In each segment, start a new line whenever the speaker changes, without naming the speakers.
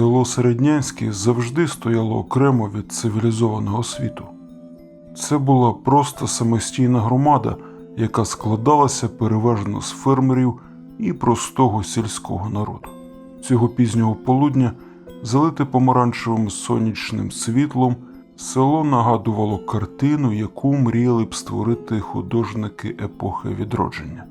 Село Середнянське завжди стояло окремо від цивілізованого світу. Це була просто самостійна громада, яка складалася переважно з фермерів і простого сільського народу. Цього пізнього полудня, залите помаранчевим сонячним світлом, село нагадувало картину, яку мріяли б створити художники епохи відродження.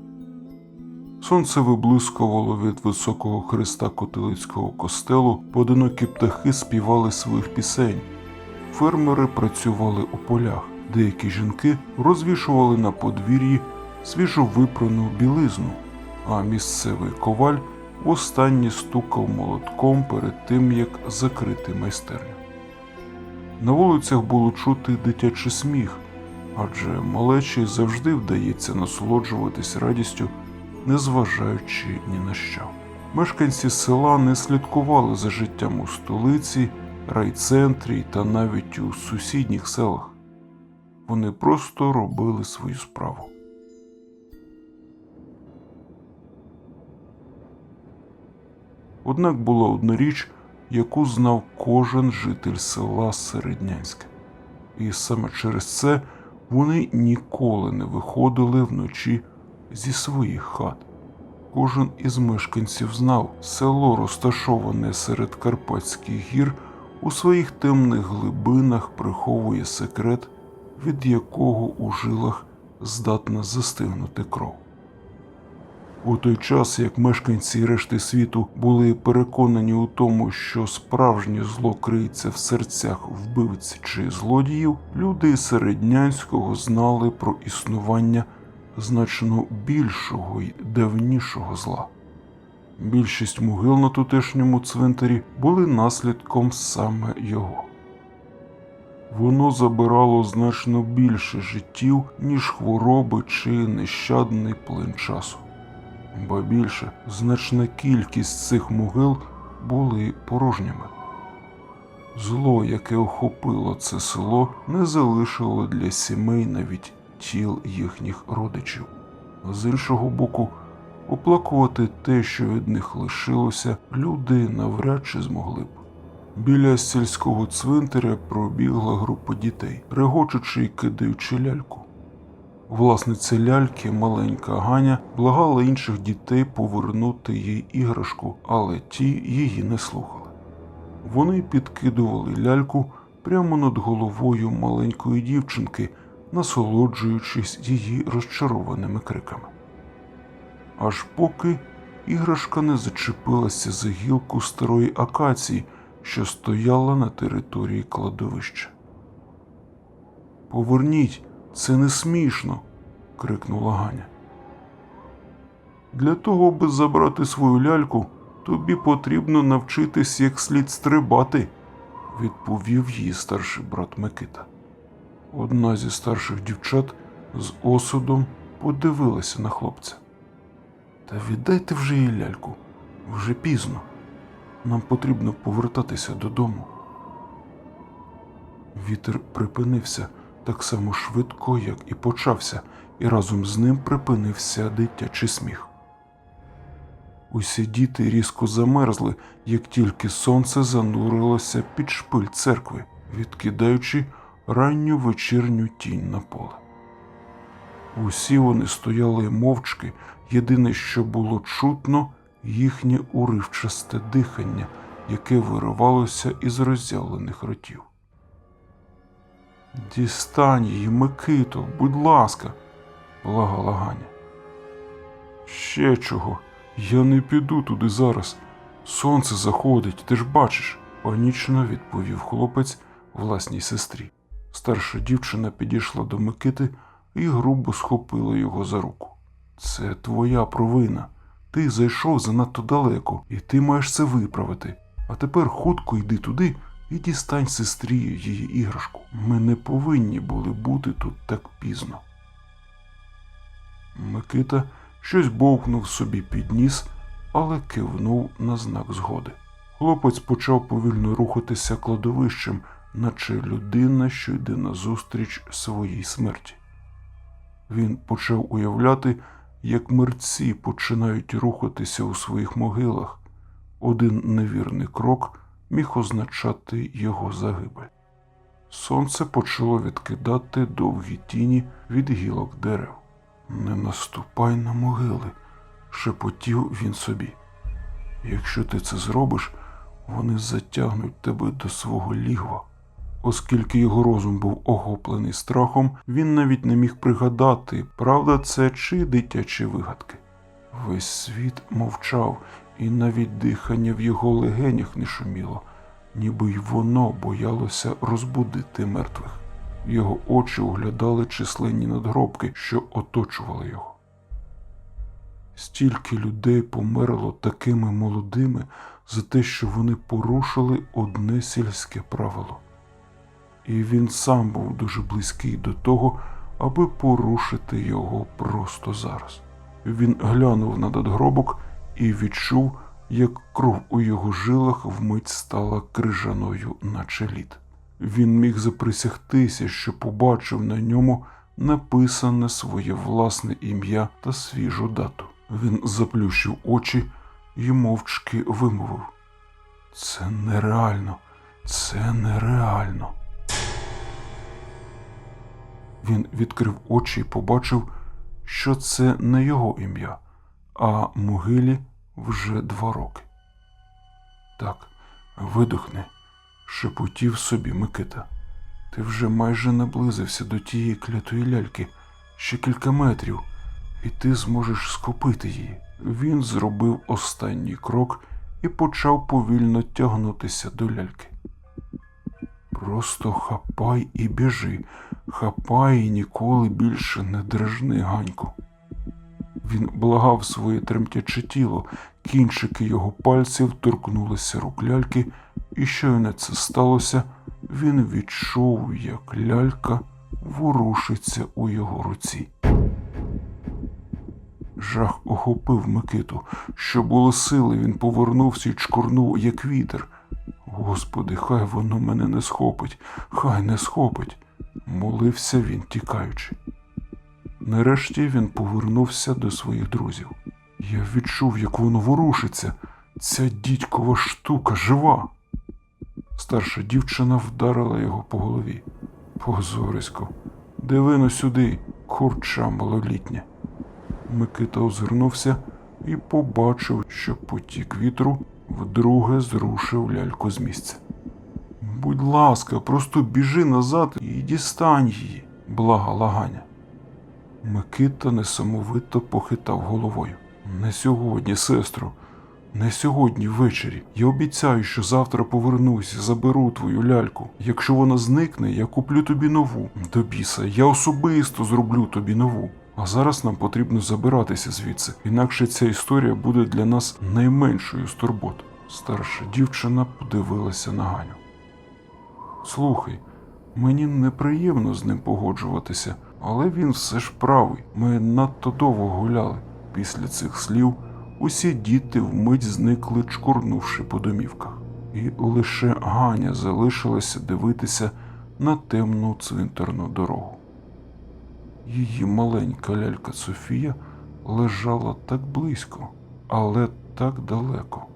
Сонце виблискувало від високого хреста котилицького костелу, поодинокі птахи співали своїх пісень. Фермери працювали у полях, деякі жінки розвішували на подвір'ї свіжо випрану білизну, а місцевий коваль востаннє стукав молотком перед тим, як закрити майстерню. На вулицях було чути дитячий сміх, адже малечі завжди вдається насолоджуватись радістю незважаючи ні на що. Мешканці села не слідкували за життям у столиці, райцентрі та навіть у сусідніх селах. Вони просто робили свою справу. Однак була одна річ, яку знав кожен житель села Середнянське. І саме через це вони ніколи не виходили вночі зі своїх хат. Кожен із мешканців знав, село, розташоване серед Карпатських гір, у своїх темних глибинах приховує секрет, від якого у жилах здатна застигнути кров. У той час, як мешканці решти світу були переконані у тому, що справжнє зло криється в серцях вбивць чи злодіїв, люди середнянського знали про існування значно більшого й давнішого зла. Більшість могил на тутешньому цвинтарі були наслідком саме його. Воно забирало значно більше життів, ніж хвороби чи нещадний плин часу. Ба більше, значна кількість цих могил були порожніми. Зло, яке охопило це село, не залишило для сімей навіть тіл їхніх родичів. З іншого боку, оплакувати те, що від них лишилося, люди навряд чи змогли б. Біля сільського цвинтаря пробігла група дітей, регочучи й кидаючи ляльку. Власниця ляльки, маленька Ганя, благала інших дітей повернути їй іграшку, але ті її не слухали. Вони підкидували ляльку прямо над головою маленької дівчинки, насолоджуючись її розчарованими криками. Аж поки іграшка не зачепилася за гілку старої акації, що стояла на території кладовища. Поверніть, це не смішно. крикнула Ганя. Для того, аби забрати свою ляльку, тобі потрібно навчитись як слід стрибати, відповів її старший брат Микита. Одна зі старших дівчат з осудом подивилася на хлопця. Та віддайте вже їй ляльку, вже пізно. Нам потрібно повертатися додому. Вітер припинився так само швидко, як і почався, і разом з ним припинився дитячий сміх. Усі діти різко замерзли, як тільки сонце занурилося під шпиль церкви, відкидаючи ранню вечірню тінь на поле. Усі вони стояли мовчки, єдине, що було чутно, їхнє уривчасте дихання, яке виривалося із роззявлених ротів. Дістань її, Микито, будь ласка, благала Ганя. Ще чого, я не піду туди зараз. Сонце заходить, ти ж бачиш, панічно відповів хлопець власній сестрі. Старша дівчина підійшла до Микити і грубо схопила його за руку. Це твоя провина. Ти зайшов занадто далеко, і ти маєш це виправити. А тепер хутко йди туди і дістань сестрі її іграшку. Ми не повинні були бути тут так пізно. Микита щось бовкнув собі під ніс, але кивнув на знак згоди. Хлопець почав повільно рухатися кладовищем, наче людина, що йде назустріч своїй смерті. Він почав уявляти, як мерці починають рухатися у своїх могилах. Один невірний крок, міг означати його загибель. Сонце почало відкидати довгі тіні від гілок дерев. Не наступай на могили, шепотів він собі. Якщо ти це зробиш, вони затягнуть тебе до свого лігва. Оскільки його розум був охоплений страхом, він навіть не міг пригадати, правда це чи дитячі вигадки. Весь світ мовчав, і навіть дихання в його легенях не шуміло, ніби й воно боялося розбудити мертвих. Його очі оглядали численні надгробки, що оточували його. Стільки людей померло такими молодими за те, що вони порушили одне сільське правило. І він сам був дуже близький до того, аби порушити його просто зараз. Він глянув на надгробок і відчув, як кров у його жилах вмить стала крижаною, наче лід. Він міг заприсягтися, що побачив на ньому написане своє власне ім'я та свіжу дату. Він заплющив очі і мовчки вимовив: Це нереально, це нереально. Він відкрив очі і побачив, що це не його ім'я, а могилі вже два роки. Так, видохни, шепотів собі Микита. Ти вже майже наблизився до тієї клятої ляльки, ще кілька метрів, і ти зможеш схопити її. Він зробив останній крок і почав повільно тягнутися до ляльки. Просто хапай і біжи, хапай і ніколи більше не дражни Ганьку. Він благав своє тремтяче тіло, кінчики його пальців торкнулися рук ляльки, і щойно це сталося, він відчув, як лялька ворушиться у його руці. Жах охопив Микиту. Що було сили, він повернувся і чкорнув, як вітер. Господи, хай воно мене не схопить, хай не схопить, молився він, тікаючи. Нарешті він повернувся до своїх друзів. Я відчув, як воно ворушиться. Ця дідькова штука жива. Старша дівчина вдарила його по голові. Позорисько, дивино сюди, курча малолітня. Микита озирнувся і побачив, що потік вітру вдруге зрушив ляльку з місця. Будь ласка, просто біжи назад і дістань її, благала Ганя. Микита несамовито похитав головою. Не сьогодні, сестро, не сьогодні ввечері. Я обіцяю, що завтра повернусь і заберу твою ляльку. Якщо вона зникне, я куплю тобі нову. До біса, я особисто зроблю тобі нову. А зараз нам потрібно забиратися звідси, інакше ця історія буде для нас найменшою з турбот. Старша дівчина подивилася на Ганю. Слухай, мені неприємно з ним погоджуватися, але він все ж правий. Ми надто довго гуляли. Після цих слів усі діти вмить зникли, чкурнувши по домівках. І лише Ганя залишилася дивитися на темну цвинтарну дорогу. Її маленька лялька Софія лежала так близько, але так далеко.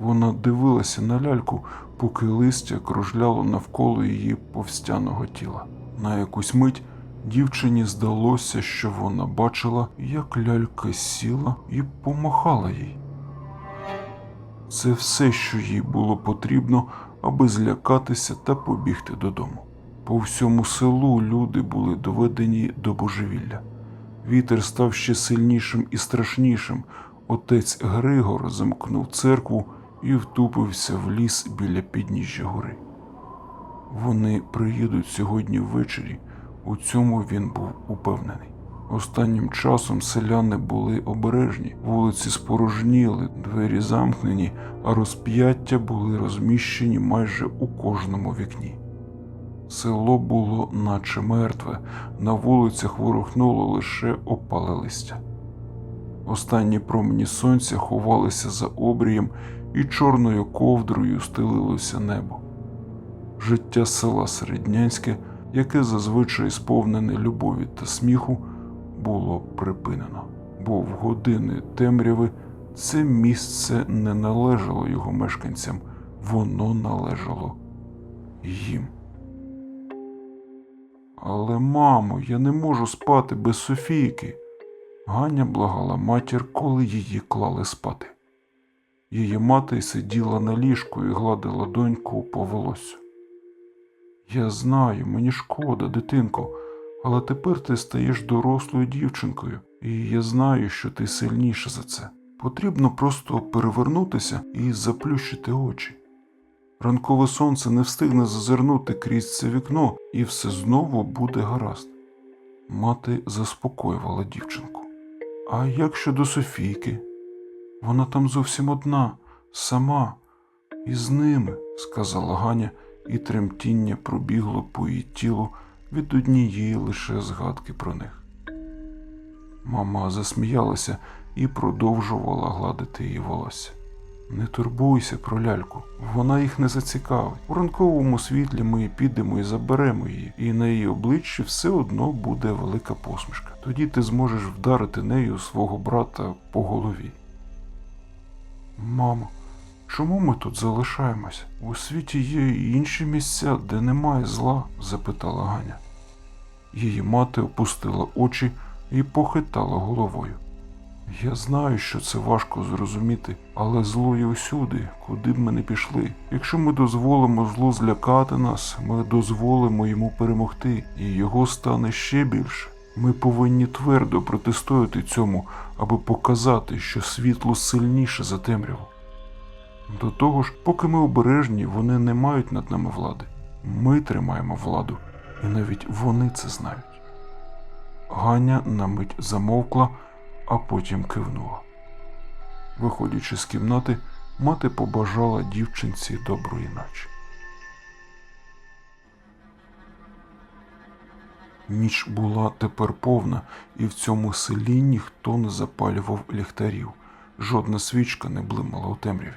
Вона дивилася на ляльку, поки листя кружляло навколо її повстяного тіла. На якусь мить дівчині здалося, що вона бачила, як лялька сіла і помахала їй. Це все, що їй було потрібно, аби злякатися та побігти додому. По всьому селу люди були доведені до божевілля. Вітер став ще сильнішим і страшнішим. Отець Григор замкнув церкву і втупився в ліс біля підніжжя гори. Вони приїдуть сьогодні ввечері, у цьому він був упевнений. Останнім часом селяни були обережні, вулиці спорожніли, двері замкнені, а розп'яття були розміщені майже у кожному вікні. Село було наче мертве, на вулицях ворухнуло лише опале листя. Останні промені сонця ховалися за обрієм, і чорною ковдрою стелилося небо. Життя села Середнянське, яке зазвичай сповнене любові та сміху, було припинено, бо в години темряви це місце не належало його мешканцям, воно належало їм. Але, мамо, я не можу спати без Софійки. Ганя благала матір, коли її клали спати. Її мати сиділа на ліжку і гладила доньку по волосю. Я знаю, мені шкода, дитинко, але тепер ти стаєш дорослою дівчинкою, і я знаю, що ти сильніша за це. Потрібно просто перевернутися і заплющити очі. Ранкове сонце не встигне зазирнути крізь це вікно, і все знову буде гаразд. Мати заспокоювала дівчинку. А як щодо Софійки? Вона там зовсім одна, сама, і з ними, сказала Ганя, і тремтіння пробігло по її тілу від однієї лише згадки про них. Мама засміялася і продовжувала гладити її волосся. Не турбуйся про ляльку, вона їх не зацікавить. У ранковому світлі ми підемо і заберемо її, і на її обличчі все одно буде велика посмішка. Тоді ти зможеш вдарити нею свого брата по голові. Мамо, чому ми тут залишаємося? У світі є і інші місця, де немає зла? запитала Ганя. Її мати опустила очі і похитала головою. Я знаю, що це важко зрозуміти, але зло є усюди, куди б ми не пішли. Якщо ми дозволимо злу злякати нас, ми дозволимо йому перемогти, і його стане ще більше. Ми повинні твердо протистояти цьому, аби показати, що світло сильніше за темряву. До того ж, поки ми обережні, вони не мають над нами влади. Ми тримаємо владу, і навіть вони це знають. Ганя на мить замовкла, а потім кивнула. Виходячи з кімнати, мати побажала дівчинці доброї ночі. Ніч була тепер повна, і в цьому селі ніхто не запалював ліхтарів, жодна свічка не блимала у темряві.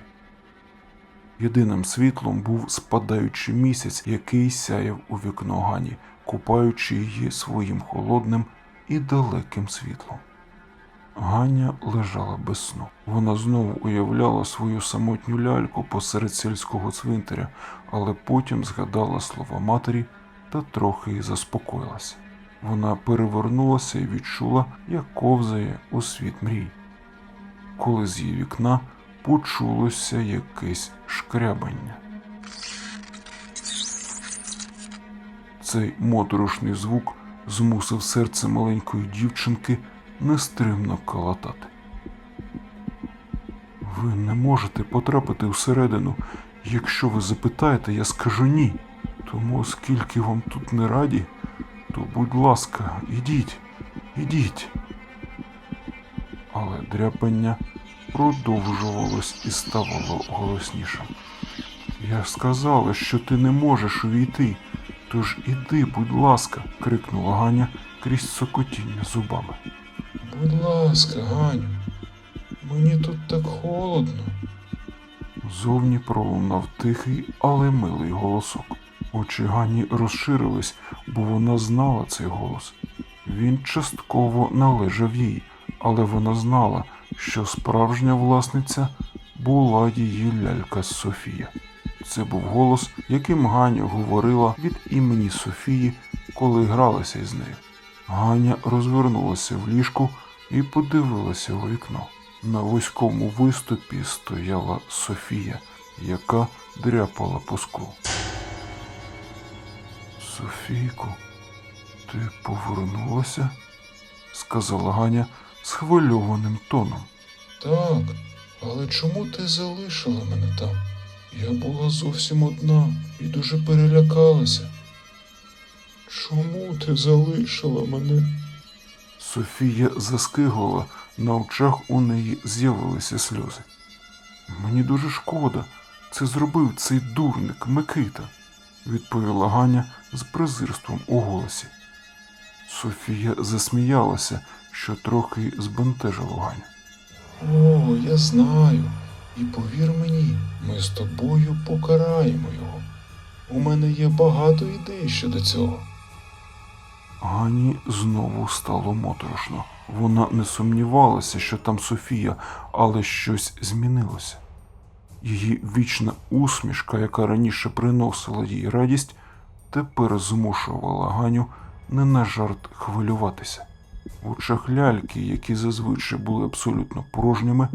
Єдиним світлом був спадаючий місяць, який сяяв у вікно Гані, купаючи її своїм холодним і далеким світлом. Ганя лежала без сну. Вона знову уявляла свою самотню ляльку посеред сільського цвинтаря, але потім згадала слова матері та трохи заспокоїлася. Вона перевернулася і відчула, як ковзає у світ мрій. Коли з її вікна почулося якесь шкрябання. Цей моторошний звук змусив серце маленької дівчинки нестримно калатати. Ви не можете потрапити всередину. Якщо ви запитаєте, я скажу ні. Тому, оскільки вам тут не раді, то будь ласка, ідіть, ідіть. Але дряпання продовжувалось і ставало голоснішим. Я ж сказала, що ти не можеш увійти, тож іди, будь ласка, крикнула Ганя крізь сокотіння зубами.
Будь ласка, Ганю, мені тут так холодно.
Зовні пролунав тихий, але милий голосок. Очі Гані розширились, бо вона знала цей голос. Він частково належав їй, але вона знала, що справжня власниця була її лялька Софія. Це був голос, яким Ганя говорила від імені Софії, коли гралася із нею. Ганя розвернулася в ліжку і подивилася у вікно. На вузькому виступі стояла Софія, яка дряпала по склу. Софійку, ти повернулася? сказала Ганя схвильованим тоном.
Так, але чому ти залишила мене там? Я була зовсім одна і дуже перелякалася. Чому ти залишила мене?
Софія заскиглила, на очах у неї з'явилися сльози. Мені дуже шкода, це зробив цей дурник Микита, відповіла Ганя з презирством у голосі. Софія засміялася, що трохи збентежило Ганю.
О, я знаю. І повір мені, ми з тобою покараємо його. У мене є багато ідей щодо цього.
Гані знову стало моторошно. Вона не сумнівалася, що там Софія, але щось змінилося. Її вічна усмішка, яка раніше приносила їй радість, тепер змушувала Ганю не на жарт хвилюватися. В очах ляльки, які зазвичай були абсолютно порожніми,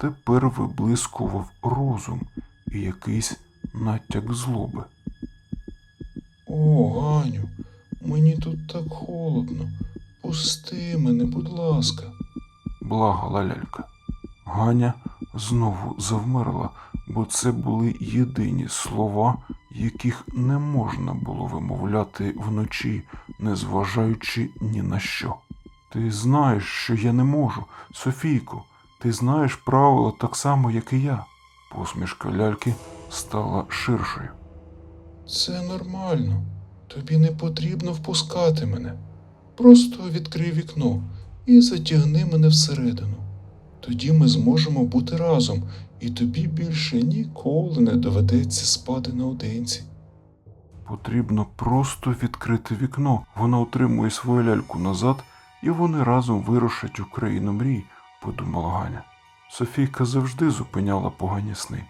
тепер виблискував розум і якийсь натяк злоби.
О, Ганю, мені тут так холодно. Пусти мене, будь ласка.
благала лялька. Ганя знову завмерла, бо це були єдині слова, яких не можна було вимовляти вночі, незважаючи ні на що. Ти знаєш, що я не можу, Софійко, ти знаєш правила так само, як і я. Посмішка ляльки стала ширшою.
Це нормально. Тобі не потрібно впускати мене. Просто відкрий вікно і затягни мене всередину. Тоді ми зможемо бути разом, і тобі більше ніколи не доведеться спати наодинці.
Потрібно просто відкрити вікно. Вона отримує свою ляльку назад, і вони разом вирушать у країну мрій, подумала Ганя. Софійка завжди зупиняла погані сни.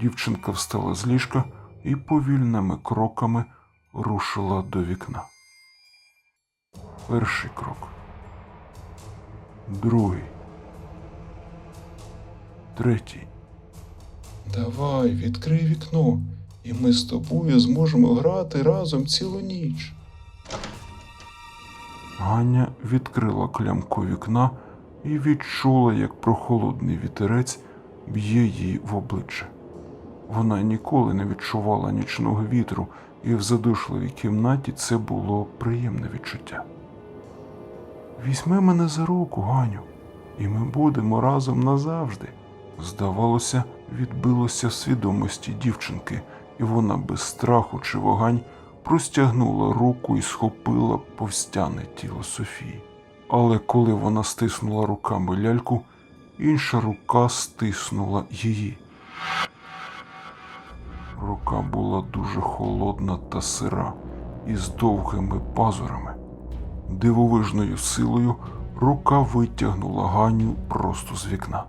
Дівчинка встала з ліжка і повільними кроками рушила до вікна. Перший крок. Другий. Третій.
Давай, відкрий вікно, і ми з тобою зможемо грати разом цілу ніч.
Ганя відкрила клямку вікна і відчула, як прохолодний вітерець б'є їй в обличчя. Вона ніколи не відчувала нічного вітру, і в задушливій кімнаті це було приємне відчуття. Візьми мене за руку, Ганю, і ми будемо разом назавжди. Здавалося, відбилося в свідомості дівчинки, і вона без страху чи вагань простягнула руку і схопила повстяне тіло Софії. Але коли вона стиснула руками ляльку, інша рука стиснула її. Рука була дуже холодна та сира, із довгими пазурами. Дивовижною силою рука витягнула Ганю просто з вікна.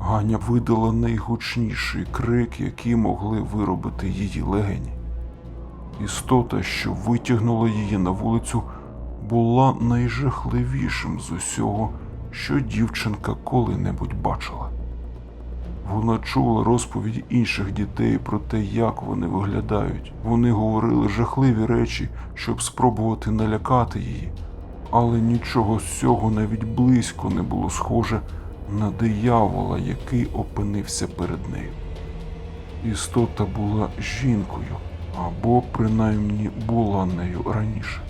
Ганя видала найгучніший крик, який могли виробити її легені. Істота, що витягнула її на вулицю, була найжахливішим з усього, що дівчинка коли-небудь бачила. Вона чула розповіді інших дітей про те, як вони виглядають. Вони говорили жахливі речі, щоб спробувати налякати її, але нічого з цього навіть близько не було схоже на диявола, який опинився перед нею. Істота була жінкою, або принаймні була нею раніше.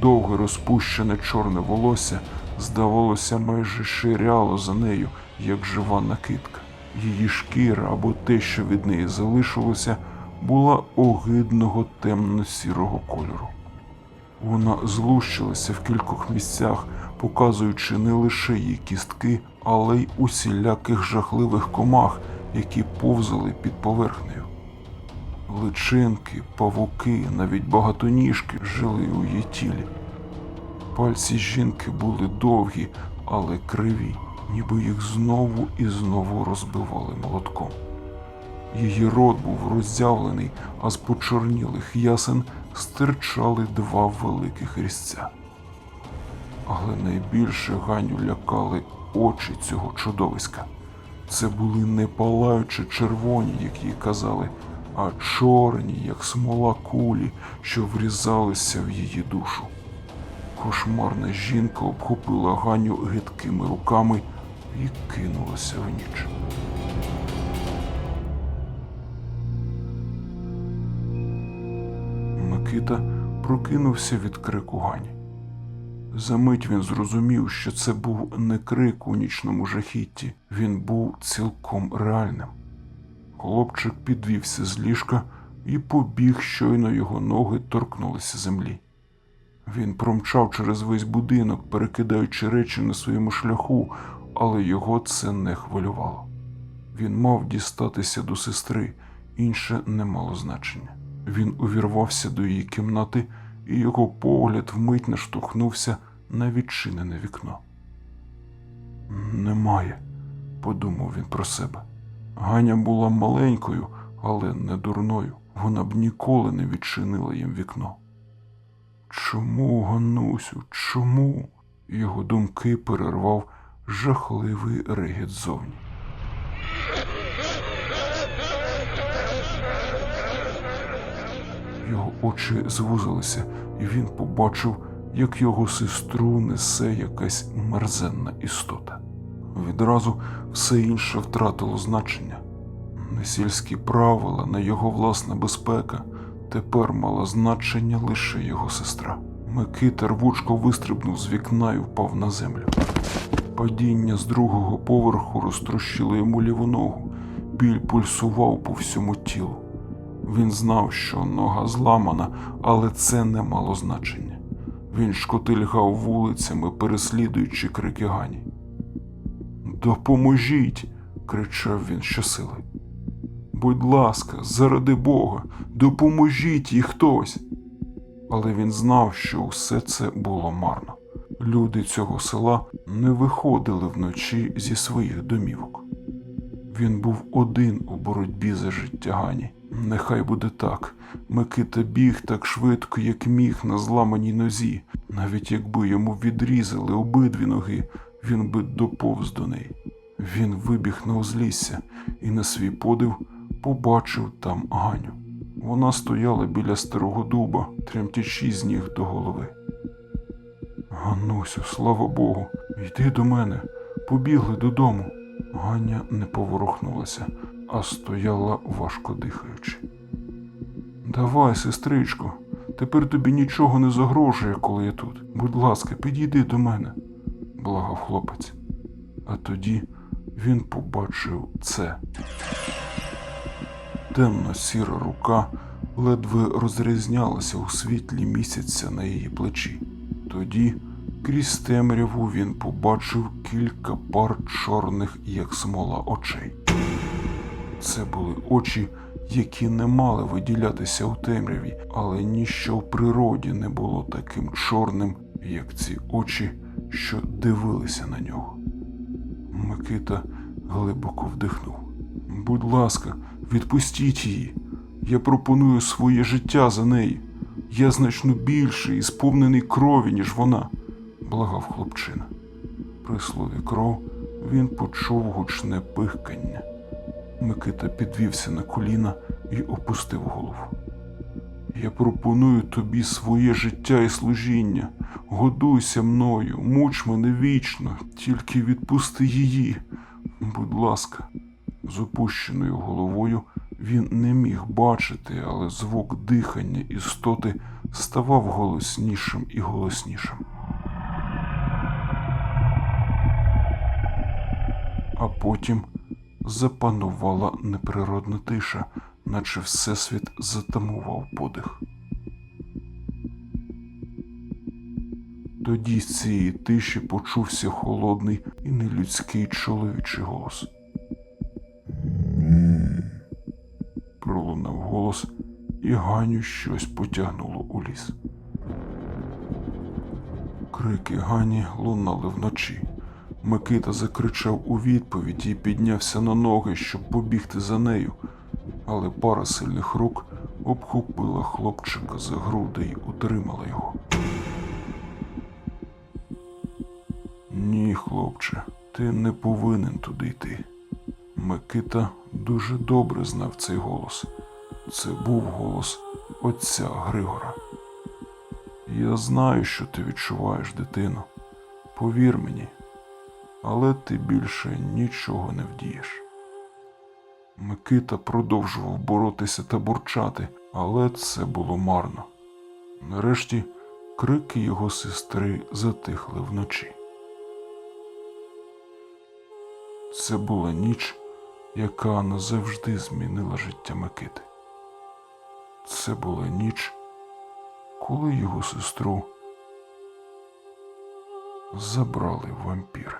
Довге розпущене чорне волосся, здавалося, майже ширяло за нею, як жива накидка. Її шкіра або те, що від неї залишилося, була огидного темно-сірого кольору. Вона злущилася в кількох місцях, показуючи не лише її кістки, але й усіляких жахливих комах, які повзали під поверхнею. Личинки, павуки, навіть багатоніжки жили у її тілі. Пальці жінки були довгі, але криві, ніби їх знову і знову розбивали молотком. Її рот був роззявлений, а з почорнілих ясен стирчали два великих різця. Але найбільше Ганю лякали очі цього чудовиська. Це були не палаючи червоні, як їй казали, а чорні, як смола кулі, що врізалися в її душу. Кошмарна жінка обхопила Ганю гидкими руками і кинулася в ніч. Микита прокинувся від крику Гані. Замить він зрозумів, що це був не крик у нічному жахітті, він був цілком реальним. Хлопчик підвівся з ліжка і побіг, щойно його ноги торкнулися землі. Він промчав через весь будинок, перекидаючи речі на своєму шляху, але його це не хвилювало. Він мав дістатися до сестри, інше не мало значення. Він увірвався до її кімнати, і його погляд вмить наштовхнувся на відчинене вікно. Немає, подумав він про себе. Ганя була маленькою, але не дурною. Вона б ніколи не відчинила їм вікно. Чому, Ганусю, чому? Його думки перервав жахливий регіт ззовні. Його очі звузилися, і він побачив, як його сестру несе якась мерзенна істота. Відразу все інше втратило значення. Не сільські правила, не його власна безпека. Тепер мала значення лише його сестра. Микита рвучко вистрибнув з вікна і впав на землю. Падіння з другого поверху розтрощило йому ліву ногу. Біль пульсував по всьому тілу. Він знав, що нога зламана, але це не мало значення. Він шкотильгав вулицями, переслідуючи крики Гані. Допоможіть. кричав він щосили. Будь ласка, заради Бога, допоможіть їй хтось. Але він знав, що все це було марно. Люди цього села не виходили вночі зі своїх домівок. Він був один у боротьбі за життя Гані. Нехай буде так. Микита біг так швидко, як міг на зламаній нозі. Навіть якби йому відрізали обидві ноги, він би доповз до неї. Він вибіг на узлісся і на свій подив побачив там Ганю. Вона стояла біля старого дуба, тремтячи з ніг до голови. Ганусю, слава Богу, йди до мене, побігли додому. Ганя не поворухнулася, а стояла важко дихаючи. Давай, сестричко, тепер тобі нічого не загрожує, коли я тут. Будь ласка, підійди до мене, благав хлопець. А тоді він побачив це. Темно-сіра рука ледве розрізнялася у світлі місяця на її плечі. Тоді крізь темряву він побачив кілька пар чорних, як смола, очей. Це були очі, які не мали виділятися у темряві, але ніщо в природі не було таким чорним, як ці очі, що дивилися на нього. Микита глибоко вдихнув. Будь ласка, відпустіть її. Я пропоную своє життя за неї. Я значно більший і сповнений крові, ніж вона, благав хлопчина. При слові кров він почув гучне пихкання. Микита підвівся на коліна і опустив голову. Я пропоную тобі своє життя і служіння. Годуйся мною, муч мене вічно, тільки відпусти її. Будь ласка, з опущеною головою він не міг бачити, але звук дихання істоти ставав голоснішим і голоснішим. А потім запанувала неприродна тиша, наче Всесвіт затамував подих. Тоді з цієї тиші почувся холодний і нелюдський чоловічий голос. Пролунав голос, і Ганю щось потягнуло у ліс. Крики Гані лунали вночі. Микита закричав у відповідь і піднявся на ноги, щоб побігти за нею, але пара сильних рук обхопила хлопчика за груди й утримала його. Ні, хлопче, ти не повинен туди йти. Микита дуже добре знав цей голос. Це був голос отця Григора. Я знаю, що ти відчуваєш, дитино. Повір мені, але ти більше нічого не вдієш. Микита продовжував боротися та бурчати, але це було марно. Нарешті крики його сестри затихли вночі. Це була ніч, яка назавжди змінила життя Микити. Це була ніч, коли його сестру забрали вампіри.